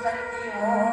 真れて。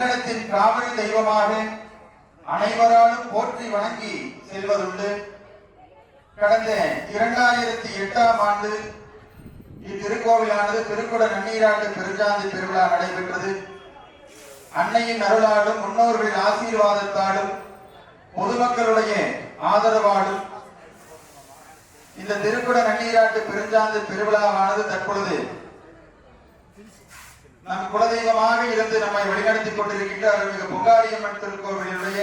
தமிழகத்தின் காவிரி தெய்வமாக அனைவராலும் போற்றி வணங்கி செல்வதுண்டு. கடந்த இரண்டாயிரத்தி எட்டாம் ஆண்டு இத்திருக்கோவிலானது திருக்குட நன்னீராட்டு பெருஞ்சாந்தி பெருவிழா நடைபெற்றது. அன்னையின் அருளாலும் முன்னோர்களின் ஆசீர்வாதத்தாலும் பொதுமக்களுடைய ஆதரவாலும் இந்த திருக்குட நன்னீராட்டு பெருஞ்சாந்து பெருவிழாவானது தற்பொழுது நம் குலதெய்வமாக இருந்து நம்மை வழிநடத்தி கொண்டிருக்கின்ற அருள்மிகு பொங்காரியம்மன் திருக்கோவிலுடைய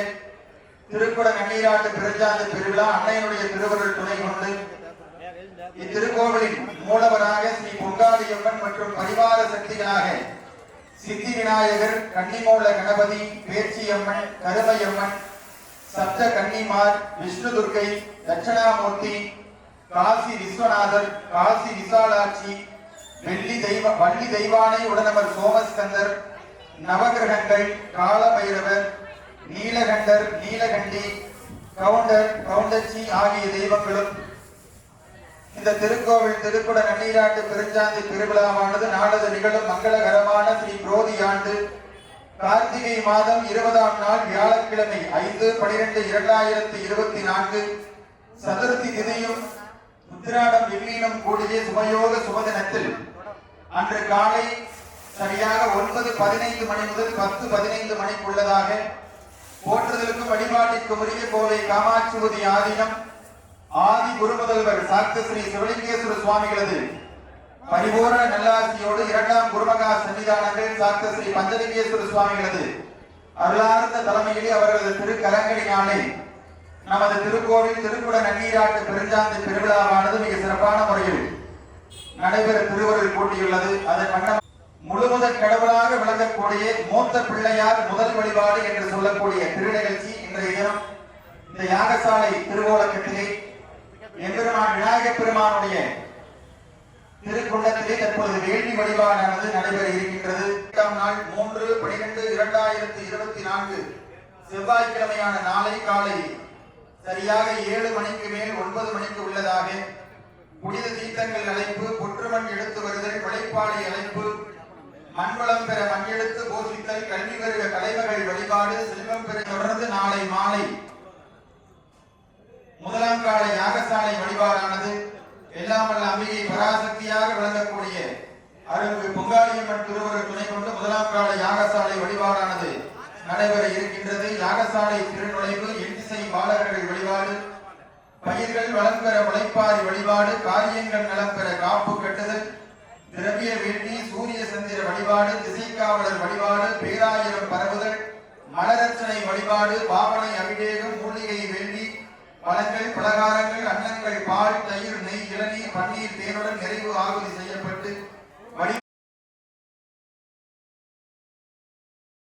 திருக்குட நன்னீராட்டு பிரஞ்சாந்த பெருவிழா அன்னையனுடைய திருவருள் துணை கொண்டு இத்திருக்கோவிலின் மூலவராக ஸ்ரீ பொங்காரியம்மன் மற்றும் பரிவார சக்திகளாக சித்தி விநாயகர் கன்னிமூல கணபதி பேச்சியம்மன் கருமையம்மன் சப்த கன்னிமார் விஷ்ணு துர்க்கை தட்சிணாமூர்த்தி காசி விஸ்வநாதர் காசி விசாலாட்சி வெள்ளி தெய்வ வள்ளி தெய்வானை உடனவர் சோமஸ்கந்தர் நவகிரகங்கள் காலபைரவர் நீலகண்டர் நீலகண்டி கவுண்டர் கவுண்டச்சி ஆகிய தெய்வங்களும் இந்த திருக்கோவில் திருக்குட நன்னீராட்டு பெருஞ்சாந்தி திருவிழாவானது நாளது நிகழும் மங்களகரமான ஸ்ரீ புரோதி ஆண்டு. கார்த்திகை மாதம் இருபதாம் நாள் வியாழக்கிழமை ஐந்து பனிரெண்டு இரண்டாயிரத்தி இருபத்தி நான்கு. சதுர்த்தி திதியும் உத்திராடம் விண்மீனம் கூடிய சுபயோக சுபதினத்தில் அன்று காலை சரியாக ஒன்பது பதினைந்து மணி முதல் பத்து பதினைந்து மணிக்குள்ளதாக போற்றுதலுக்கும் வழிபாட்டிற்கும் உரிய கோவை காமாட்சிபதி ஆதீனம் ஆதி குருமுதல்வர் சாக்த ஸ்ரீ சிவலிங்கேஸ்வர சுவாமிகளது பரிபூர்ண நல்லாசியோடு இரண்டாம் குருமகா சன்னிதானங்கள் சாக்த ஸ்ரீ பஞ்சலிங்கேஸ்வர சுவாமிகளது அருளார்ந்த தலைமையிலே அவர்களது திருக்கரங்களினாலே நமது திருக்கோவில் திருக்குட நன்னீராட்டு பெருஞ்சாந்தி பெருவிழாவானது மிக சிறப்பான முறையில் நடைபெற திருவருள் கூட்டியுள்ளது அதன் வண்ணம் முழுமுதல் கடவுளாக விளங்கக்கூடிய மூத்த பிள்ளையார் முதல் வழிபாடு என்று சொல்லக்கூடிய திருநிகழ்ச்சி இன்றைய தினம். இந்த யாகசாலை திருவோலக்கத்திலே எம்பெருமான் விநாயகப் பெருமானுடைய திருக்குண்டத்திலே தற்பொழுது வேள்வி வழிபாடானது நடைபெற இருக்கின்றது. எட்டாம் நாள் மூன்று பனிரெண்டு இரண்டாயிரத்தி இருபத்தி நான்கு செவ்வாய்க்கிழமையான நாளை காலை சரியாக ஏழு மணிக்கு மேல் ஒன்பது மணிக்கு உள்ளதாக. புனித தீர்த்தங்கள் அழைப்பு புற்றுமண் எடுத்து வருதல் கொலைப்பாளி அழைப்பு மண்வளம் பெற மண் எடுத்து போஷித்தல் கல்வி பெறுக கலைவர்கள் வழிபாடு செல்வம் பெற தொடர்ந்து நாளை மாலை. முதலாம் கால யாகசாலை வழிபாடானது எல்லாமல்ல அம்பிகை பராசக்தியாக விளங்கக்கூடிய அருள்மிகு பொங்காளியம்மன் திருவருள் துணை கொண்டு முதலாம் கால யாகசாலை வழிபாடானது நடைபெற இருக்கின்றது. யாகசாலை திருநுழைவு எண்திசை பாலகர்கள் வழிபாடு பயிர்கள் வளம் பெற உழைப்பாரி வழிபாடு காரியங்கள் நலம் பெற காப்பு கட்டுதல் திரவிய வேண்டி சூரிய சந்திர வழிபாடு திசைக்காவலர் வழிபாடு பேராயிரம் பரவுதல் மலரச்சனை வழிபாடு பாவனை அபிஷேகம் மூலிகை வேண்டி பழங்கள் பலகாரங்கள் அன்னங்கள் பால் தயிர் நெய் இளநீர் பன்னீர் தேனுடன் நிறைவு ஆகுதி செய்யப்பட்டு